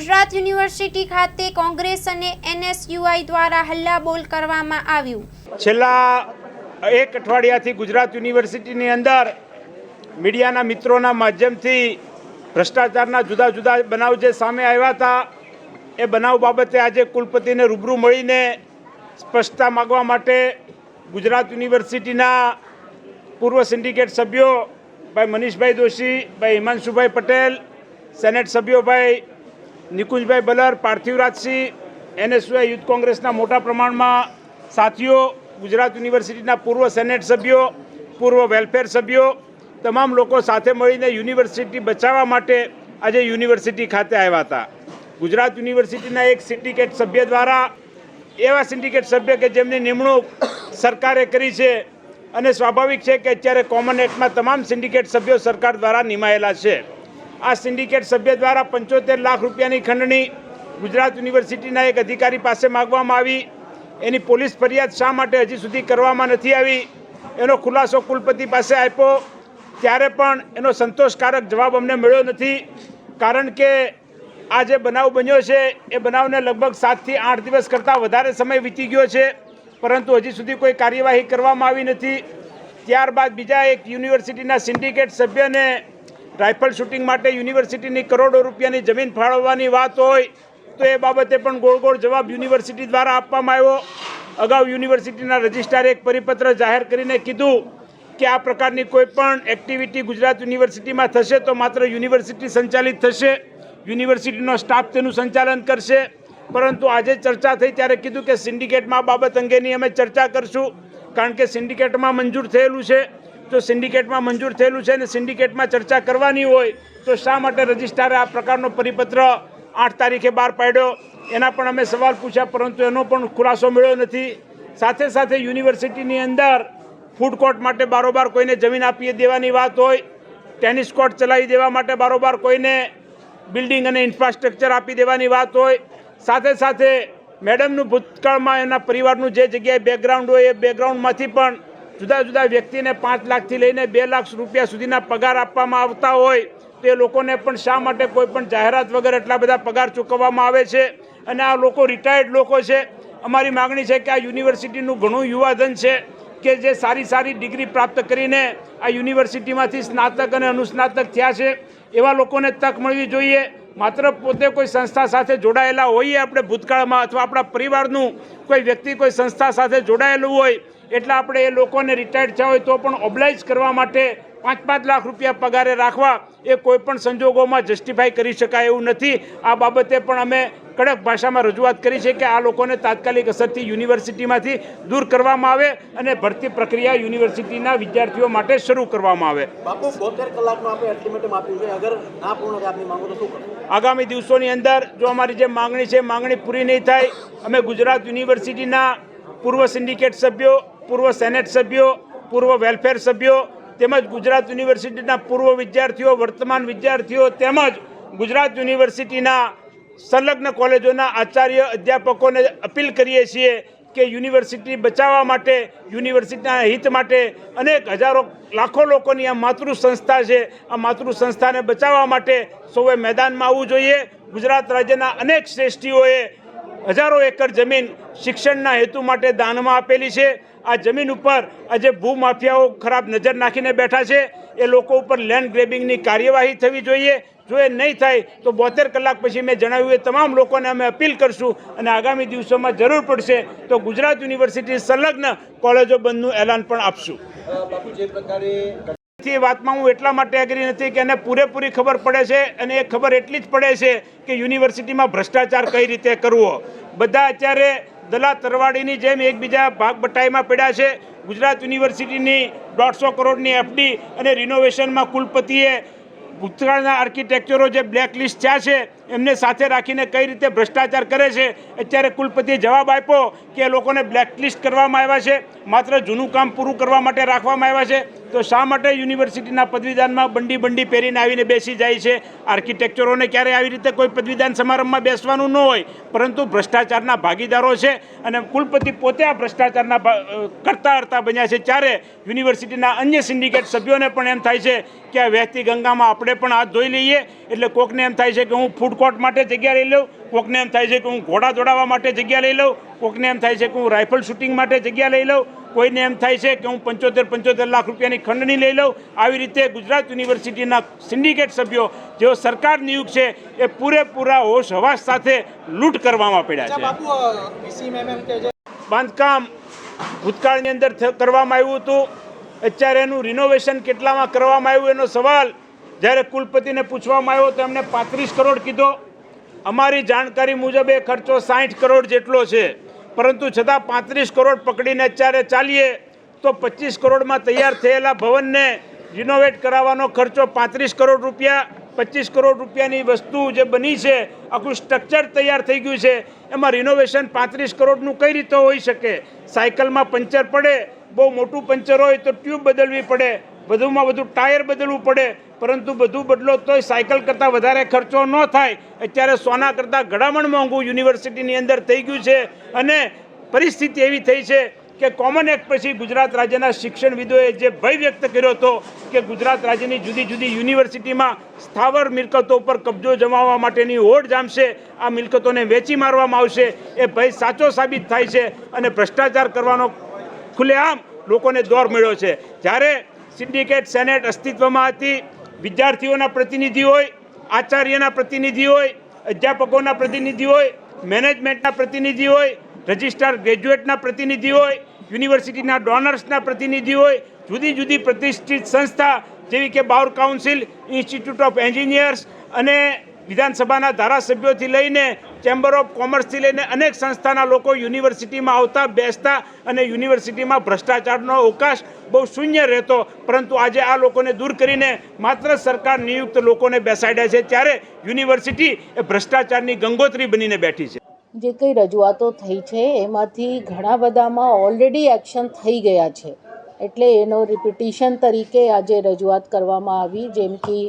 Gujarat university ખાતે કોંગ્રેસ અને NSUI દ્વારા હલ્લાબોલ કરવામાં આવ્યું. છેલ્લા એક અઠવાડિયાથી ગુજરાત યુનિવર્સિટીની અંદર મીડિયાના મિત્રોના માધ્યમથી ભ્રષ્ટાચારના જુદા જુદા બનાવ જે સામે આવ્યા હતા, એ બનાવ બાબતે આજે કુલપતિને રૂબરૂ મળીને સ્પષ્ટતા માગવા માટે ગુજરાત યુનિવર્સિટીના પૂર્વ સિન્ડિકેટ સભ્યો ભાઈ મનીષભાઈ દોશી, ભાઈ હિમાંશુભાઈ પટેલ, સેનેટ સભ્યો ભાઈ નિકુંજભાઈ બલર, પાર્થિવરાજસિંહ, એનએસયુઆઈ યુથ કોંગ્રેસના મોટા પ્રમાણમાં સાથીઓ, ગુજરાત યુનિવર્સિટીના પૂર્વ સેનેટ સભ્યો, પૂર્વ વેલફેર સભ્યો, તમામ લોકો સાથે મળીને યુનિવર્સિટી બચાવવા માટે આજે યુનિવર્સિટી ખાતે આવ્યા હતા. ગુજરાત યુનિવર્સિટીના એક સિન્ડિકેટ સભ્ય દ્વારા, એવા સિન્ડિકેટ સભ્ય કે જેમની નિમણૂક સરકારે કરી છે અને સ્વાભાવિક છે કે અત્યારે કોમન એક્ટમાં તમામ સિન્ડિકેટ સભ્યો સરકાર દ્વારા નિમાયેલા છે. આ સિન્ડિકેટ સભ્ય દ્વારા પંચોતેર લાખ રૂપિયાની ખંડણી ગુજરાત યુનિવર્સિટીના એક અધિકારી પાસે માગવામાં આવી. એની પોલીસ ફરિયાદ શા માટે હજી સુધી કરવામાં નથી આવી? એનો ખુલાસો કુલપતિ પાસે આપ્યો. ત્યારે પણ એનો સંતોષકારક જવાબ અમને મળ્યો નથી. કારણ કે આ જે બનાવ બન્યો છે, એ બનાવને લગભગ સાતથી આઠ દિવસ કરતાં વધારે સમય વીતી ગયો છે. પરંતુ હજી સુધી કોઈ કાર્યવાહી કરવામાં આવી નથી. ત્યારબાદ બીજા એક યુનિવર્સિટીના સિન્ડિકેટ સભ્યને રાઇફલ શૂટિંગ માટે યુનિવર્સિટીની કરોડો રૂપિયાની જમીન ફાળવવાની વાત હોય તો એ બાબતે પણ ગોળ ગોળ જવાબ યુનિવર્સિટી દ્વારા આપવામાં આવ્યો. અગાઉ યુનિવર્સિટીના રજિસ્ટ્રારે એક પરિપત્ર જાહેર કરીને કીધું કે આ પ્રકારની કોઈ પણ એક્ટિવિટી ગુજરાત યુનિવર્સિટીમાં થશે તો માત્ર યુનિવર્સિટી સંચાલિત થશે. યુનિવર્સિટીનો સ્ટાફ તેનું સંચાલન કરશે. પરંતુ આજે ચર્ચા થઈ ત્યારે કીધું કે સિન્ડિકેટમાં બાબત અંગેની અમે ચર્ચા કરશું. કારણ કે સિન્ડિકેટમાં મંજૂર થયેલું છે. જો સિન્ડિકેટમાં મંજૂર થયેલું છે અને સિન્ડિકેટમાં ચર્ચા કરવાની હોય તો શા માટે રજિસ્ટ્રારે આ પ્રકારનો પરિપત્ર આઠ તારીખે બહાર પાડ્યો? એના પણ અમે સવાલ પૂછ્યા, પરંતુ એનો પણ ખુલાસો મળ્યો નથી. સાથે સાથે યુનિવર્સિટીની અંદર ફૂડ કોર્ટ માટે બારોબાર કોઈને જમીન આપી દેવાની વાત હોય, ટેનિસ કોર્ટ ચલાવી દેવા માટે બારોબાર કોઈને બિલ્ડિંગ અને ઇન્ફ્રાસ્ટ્રક્ચર આપી દેવાની વાત હોય. સાથે સાથે મેડમનું ભૂતકાળમાં એના પરિવારનું જે જગ્યાએ બેકગ્રાઉન્ડ હોય એ બેકગ્રાઉન્ડમાંથી પણ જુદા જુદા વ્યક્તિને પાંચ લાખથી લઈને બે લાખ રૂપિયા સુધીના પગાર આપવામાં આવતા હોય, તો લોકોને પણ શા માટે કોઈ પણ જાહેરાત વગર એટલા બધા પગાર ચૂકવવામાં આવે છે? અને આ લોકો રિટાયર્ડ લોકો છે. અમારી માગણી છે કે આ યુનિવર્સિટીનું ઘણું યુવાધન છે કે જે સારી સારી ડિગ્રી પ્રાપ્ત કરીને આ યુનિવર્સિટીમાંથી સ્નાતક અને અનુસ્નાતક થયા છે. એવા લોકોને તક મળવી જોઈએ. માત્ર પોતે કોઈ સંસ્થા સાથે જોડાયેલા હોઈએ આપણે ભૂતકાળમાં અથવા આપણા પરિવારનું કોઈ વ્યક્તિ કોઈ સંસ્થા સાથે જોડાયેલું હોય એટલે આપણે એ લોકોને રિટાયર્ડ થયા હોય તો પણ ઓબ્લાઇઝ કરવા માટે પાંચ પાંચ લાખ રૂપિયા પગારે રાખવા એ કોઈ પણ સંજોગોમાં જસ્ટિફાઈ કરી શકાય એવું નથી. આ બાબતે પણ અમે કડક ભાષામાં રજૂઆત કરી છે કે આ લોકોને તાત્કાલિક અસરથી યુનિવર્સિટીમાંથી દૂર કરવામાં આવે અને ભરતી પ્રક્રિયા યુનિવર્સિટીના વિદ્યાર્થીઓ માટે શરૂ કરવામાં આવે. બાપુ બોતેર કલાકનું આપણે અલ્ટિમેટમ આપ્યું છે. અગર ના પૂર્ણ થાય આપની માંગો તો શું આગામી દિવસોની અંદર જો અમારી જે માંગણી છે માંગણી પૂરી નહીં થાય અમે ગુજરાત યુનિવર્સિટીના પૂર્વ સિન્ડિકેટ સભ્યો પૂર્વ સેનેટ સભ્યો, પૂર્વ વેલફેર સભ્યો, તેમજ ગુજરાત યુનિવર્સિટીના પૂર્વ વિદ્યાર્થીઓ, વર્તમાન વિદ્યાર્થીઓ, તેમજ ગુજરાત યુનિવર્સિટીના સંલગ્ન કોલેજોના આચાર્ય અધ્યાપકોને અપીલ કરીએ છીએ કે યુનિવર્સિટી બચાવવા માટે, યુનિવર્સિટીના હિત માટે અનેક હજારો, લાખો લોકોની આ માતૃ સંસ્થા છે. આ માતૃ સંસ્થાને બચાવવા માટે સૌએ મેદાનમાં આવવું જોઈએ. ગુજરાત રાજ્યના અનેક શ્રેષ્ઠીઓએ હજારો એકર જમીન શિક્ષણના હેતુ માટે દાનમાં આપેલી છે. આ જમીન ઉપર આજે ભૂમાફિયાઓ ખરાબ નજર નાખીને બેઠા છે. એ લોકો ઉપર લેન્ડ ગ્રેબિંગની કાર્યવાહી થવી જોઈએ. જો એ નહીં થાય તો બોતેર કલાક પછી મેં જણાવ્યું, એ તમામ લોકોને અમે અપીલ કરશું અને આગામી દિવસોમાં જરૂર પડશે તો ગુજરાત યુનિવર્સિટી સંલગ્ન કોલેજો બંધનું એલાન પણ આપશું. થી વાતમાં હું એટલા માટે એગ્રી નથી કે એને પૂરેપૂરી ખબર પડે છે અને એ ખબર એટલી જ પડે છે કે યુનિવર્સિટીમાં ભ્રષ્ટાચાર કઈ રીતે કરવો. બધા અત્યારે દલા તરવાડીની જેમ એકબીજા ભાગ બટાઈમાં પડ્યા છે. ગુજરાત યુનિવર્સિટીની દોઢસો કરોડની એફડી અને રિનોવેશનમાં કુલપતિએ ભૂતકાળના આર્કિટેક્ચરો જે બ્લેક લિસ્ટ થયા છે એમને સાથે રાખીને કઈ રીતે ભ્રષ્ટાચાર કરે છે? અત્યારે કુલપતિએ જવાબ આપ્યો કે એ લોકોને બ્લેક લિસ્ટ કરવામાં આવ્યા છે, માત્ર જૂનું કામ પૂરું કરવા માટે રાખવામાં આવ્યા છે. તો શા માટે યુનિવર્સિટીના પદવીદાનમાં બંડી બંડી પહેરીને આવીને બેસી જાય છે? આર્કિટેક્ચરોને ક્યારે આવી રીતે કોઈ પદવીદાન સમારંભમાં બેસવાનું ન હોય, પરંતુ ભ્રષ્ટાચારના ભાગીદારો છે અને કુલપતિ પોતે આ ભ્રષ્ટાચારના કરતા હરતા બન્યા છે. ત્યારે યુનિવર્સિટીના અન્ય સિન્ડિકેટ સભ્યોને પણ એમ થાય છે કે આ વહેતી ગંગામાં આપણે પણ હાથ ધોઈ લઈએ, એટલે કોકને એમ થાય છે કે હું ફૂડ કોર્ટ માટે જગ્યા લઈ લઉં કોકને એમ થાય છે કે હું ઘોડા દોડાવવા માટે જગ્યા લઈ લઉં કોકને એમ થાય છે કે હું રાઇફલ શૂટિંગ માટે જગ્યા લઈ લઉં કોઈને એમ થાય છે કે હું પંચોતેર પંચોતેર લાખ રૂપિયાની ખંડણી લઈ લઉં. આવી રીતે ગુજરાત યુનિવર્સિટીના સિન્ડિકેટ સભ્યો જેઓ સરકાર નિયુક્ત છે એ પૂરેપૂરા હોશ હવાસ સાથે લૂંટ કરવામાં પડ્યા છે. બાંધકામ ભૂતકાળની અંદર કરવામાં આવ્યું હતું. અત્યારે એનું રિનોવેશન કેટલામાં કરવામાં આવ્યું એનો સવાલ જ્યારે કુલપતિને પૂછવામાં આવ્યો તો એમણે પાંત્રીસ કરોડ કીધો. અમારી જાણકારી મુજબ એ ખર્ચો સાઠ કરોડ જેટલો છે. પરંતુ છતાં પાંત્રીસ કરોડ પકડીને અત્યારે ચાલીએ તો પચીસ કરોડમાં તૈયાર થયેલા ભવનને રિનોવેટ કરાવવાનો ખર્ચો પાંત્રીસ કરોડ રૂપિયા, પચીસ કરોડ રૂપિયાની વસ્તુ જે બની છે, આખું સ્ટ્રક્ચર તૈયાર થઈ ગયું છે. એમાં રિનોવેશન પાંત્રીસ કરોડનું કઈ રીતે હોઈ શકે? સાયકલમાં પંચર પડે, બહુ મોટું પંચર હોય તો ટ્યુબ બદલવી પડે, વધુમાં વધુ ટાયર બદલવું પડે. પરંતુ બધું બદલો તોય સાયકલ કરતાં વધારે ખર્ચો ન થાય. અત્યારે સોના કરતાં ઘડામણ મોંઘું યુનિવર્સિટીની અંદર થઈ ગયું છે અને પરિસ્થિતિ એવી થઈ છે કે કોમન એક્ટ પછી ગુજરાત રાજ્યના શિક્ષણવિદોએ જે ભય વ્યક્ત કર્યો હતો કે ગુજરાત રાજ્યની જુદી જુદી યુનિવર્સિટીમાં સ્થાવર મિલકતો ઉપર કબજો જમાવવા માટેની હોડ જામશે, આ મિલકતોને વેચી મારવામાં આવશે, એ ભય સાચો સાબિત થાય છે અને ભ્રષ્ટાચાર કરવાનો ખુલ્લેઆમ લોકોને દોર મળ્યો છે. જ્યારે સિન્ડિકેટ સેનેટ અસ્તિત્વમાં હતી વિદ્યાર્થીઓના પ્રતિનિધિ હોય, આચાર્યના પ્રતિનિધિ હોય, અધ્યાપકોના પ્રતિનિધિ હોય, મેનેજમેન્ટના પ્રતિનિધિ હોય, રજિસ્ટ્રાર ગ્રેજ્યુએટના પ્રતિનિધિ હોય, યુનિવર્સિટીના ડોનર્સના પ્રતિનિધિ હોય, જુદી જુદી પ્રતિષ્ઠિત સંસ્થા જેવી કે bar council, institute of engineers અને વિધાનસભાના ધારાસભ્યોથી લઈને ચેમ્બર ઓફ કોમર્સથી લઈને અનેક સંસ્થાના લોકો યુનિવર્સિટીમાં આવતા, બેસતા અને યુનિવર્સિટીમાં ભ્રષ્ટાચારનો અવકાશ બહુ શૂન્ય રહેતો. પરંતુ આજે આ લોકોને દૂર કરીને માત્ર સરકાર નિયુક્ત લોકોને બેસાડ્યા છે. ત્યારે યુનિવર્સિટી એ ભ્રષ્ટાચારની ગંગોત્રી બનીને બેઠી છે. જે કંઈ રજૂઆતો થઈ છે, એમાંથી ઘણા બધામાં ઓલરેડી એક્શન થઈ ગયા છે. એટલે એનો રિપિટિશન તરીકે આજે રજૂઆત કરવામાં આવી, જેમ કે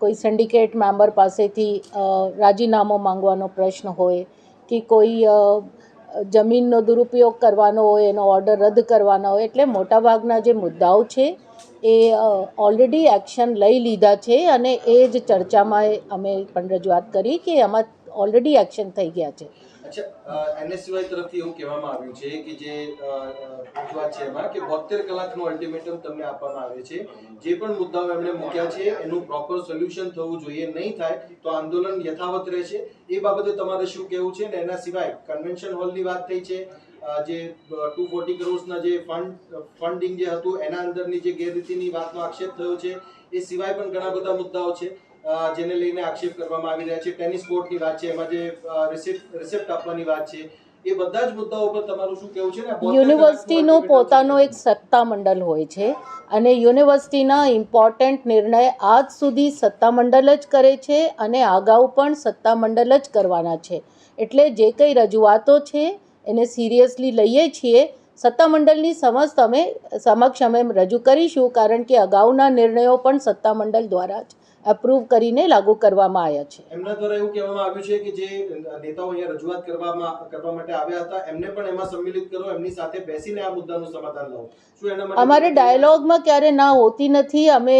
કોઈ સિન્ડિકેટ મેમ્બર પાસેથી રાજીનામો માંગવાનો પ્રશ્ન હોય કે કોઈ જમીનનો દુરુપયોગ કરવાનો હોય, એનો ઓર્ડર રદ કરવાનો હોય, એટલે મોટાભાગના જે મુદ્દાઓ છે એ ઓલરેડી એક્શન લઈ લીધા છે અને એ જ ચર્ચામાં અમે પણ રજૂઆત કરી કે એમાં ઓલરેડી એક્શન થઈ ગયા છે. અચ્છા એનએસયુઆઈ તરફથી એવું કહેવામાં આવ્યું છે કે જે રજૂઆત છે એમાં કે બોતેર કલાકનું અલ્ટિમેટમ તમને આપવામાં આવે છે. જે પણ મુદ્દાઓ એમણે મૂક્યા છે, એનું પ્રોપર સોલ્યુશન થવું જોઈએ, નહીં થાય તો આંદોલન યથાવત રહેશે. એ બાબતે તમારે શું કહેવું છે? ને એના સિવાય કન્વેન્શન હોલની વાત થઈ છે. જે ટુ ફોર્ટી કરોડ્સના જે ફંડ ફંડિંગ જે હતું, એના અંદરની જે ગેરરીતિની વાતનો આક્ષેપ થયો છે. એ સિવાય પણ ઘણા બધા મુદ્દાઓ છે. જેને લઈને આક્ષેપ કરવામાં આવી રહ્યા છે. ટેનિસ કોર્ટની વાત છે એમાં જે રિસિપ્ટ રિસિપ્ટ આપવાની વાત છે એ બધા જ મુદ્દાઓ પર તમારું શું કહેવું છે ને? યુનિવર્સિટીનો પોતાનો એક સત્તામંડળ હોય છે અને યુનિવર્સિટીના ઇમ્પોર્ટન્ટ નિર્ણય આજ સુધી સત્તામંડળ જ કરે છે અને અગાઉ પણ સત્તામંડળ જ કરવાના છે. એટલે જે કંઈ રજૂઆતો છે એને સિરિયસલી લઈએ છીએ. સત્તામંડળની સમક્ષ અમે સમક્ષ અમે રજૂ કરીશું કારણ કે અગાઉના નિર્ણયો પણ સત્તામંડળ દ્વારા જ એપ્રૂવ કરીને લાગુ કરવામાં આવ્યા છે. એમના દ્વારા એવું કહેવામાં આવ્યું છે કે જે નેતાઓ અહીંયા રજૂઆત કરવામાં કરવા માટે આવ્યા હતા એમને પણ એમાં સંમિલિત કરો એમની સાથે બેસીને આ મુદ્દાનું સમાધાન લાવો. શું એના માટે અમારે ડાયલોગમાં ક્યારે ના હોતી નથી. અમે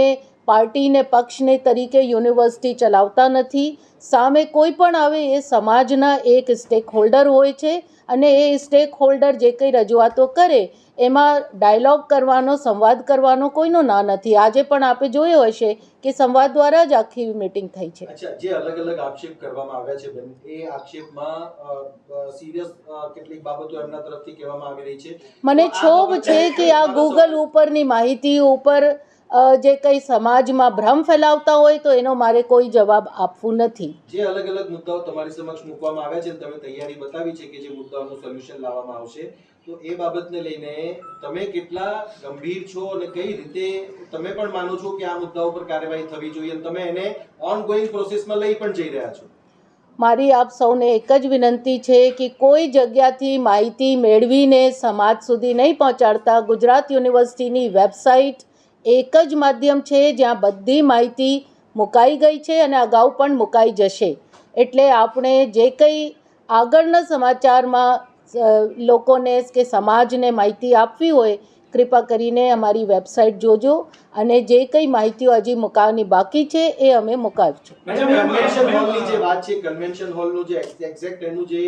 પાર્ટીને પક્ષને તરીકે યુનિવર્સિટી ચલાવતા નથી. સામે કોઈ પણ આવે એ સમાજના એક સ્ટેક હોલ્ડર હોય છે અને એ સ્ટેક હોલ્ડર જે કંઈ રજૂઆતો કરે એમાં ડાયલોગ કરવાનો સંવાદ કરવાનો કોઈનો ના નથી. આજે પણ આપે જોયો હશે કે સંવાદ દ્વારા જ આખી મીટિંગ થઈ છે. અચ્છા જે અલગ અલગ આક્ષેપ કરવામાં આવ્યા છે બેન એ આક્ષેપમાં સિરિયસ કેટલીક બાબતો એમના તરફથી કહેવામાં આવી રહી છે. મને છોભ છે કે આ ગૂગલ ઉપરની માહિતી ઉપર જે કંઈ સમાજમાં ભ્રમ ફેલાવતા હોય તો એનો મારે કોઈ જવાબ આપવું નથી. જે અલગ અલગ મુદ્દાઓ તમારી સમક્ષ મૂકવામાં આવ્યા છે તમે તૈયારી બતાવી છે કે જે મુદ્દાઓનું સોલ્યુશન લાવવામાં આવશે. તો એ બાબતને લઈને તમે કેટલા ગંભીર છો અને કઈ રીતે તમે પણ માનો છો કે આ મુદ્દા ઉપર કાર્યવાહી થવી જોઈએ અને તમે એને ઓનગોઈંગ પ્રોસેસમાં લઈ પણ જઈ રહ્યા છો? મારી આપ સૌને એક જ વિનંતી છે કે કોઈ જગ્યાથી માહિતી મેળવીને સમાજ સુધી નહીં પહોંચાડતા ગુજરાત યુનિવર્સિટીની વેબસાઇટ એક જ માધ્યમ છે જ્યાં બધી માહિતી મુકાઈ ગઈ છે અને અગાઉ પણ મુકાઈ જશે. એટલે આપણે જે કંઈ આગળના સમાચારમાં લોકોને કે સમાજને માહિતી આપવી હોય કૃપા કરીને અમારી વેબસાઇટ જોજો અને જે કંઈ માહિતીઓ હજી મુકાવવાની બાકી છે એ અમે મુકાવીશું. કન્વેન્શન હોલની જે વાત છે કન્વેન્શન હોલનું જે એક્ઝેક્ટ એનું જે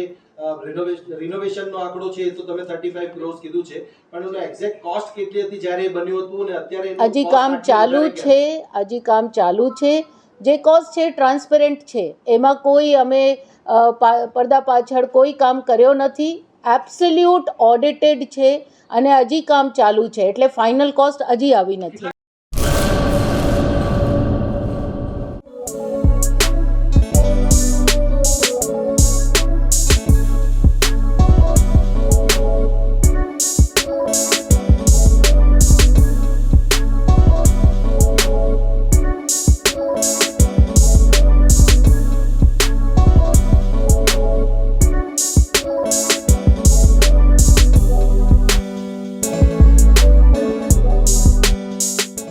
રિનોવેશનનો આંકડો છે એ તો તમે થર્ટી ફાઈવ ક્રોર્સ કીધું છે પણ એનો એક્ઝેક્ટ કોસ્ટ કેટલી હતી જ્યારે એ બન્યું હતું અને અત્યારે હજી કામ ચાલુ છે હજી કામ ચાલુ છે. જે કોસ્ટ છે ટ્રાન્સપેરન્ટ છે. એમાં કોઈ અમે પડદા પાછળ કોઈ કામ કર્યો નથી. એબ્સોલ્યુટ ઓડિટેડ છે અને હજી કામ ચાલુ છે એટલે ફાઇનલ કોસ્ટ હજી આવી નથી.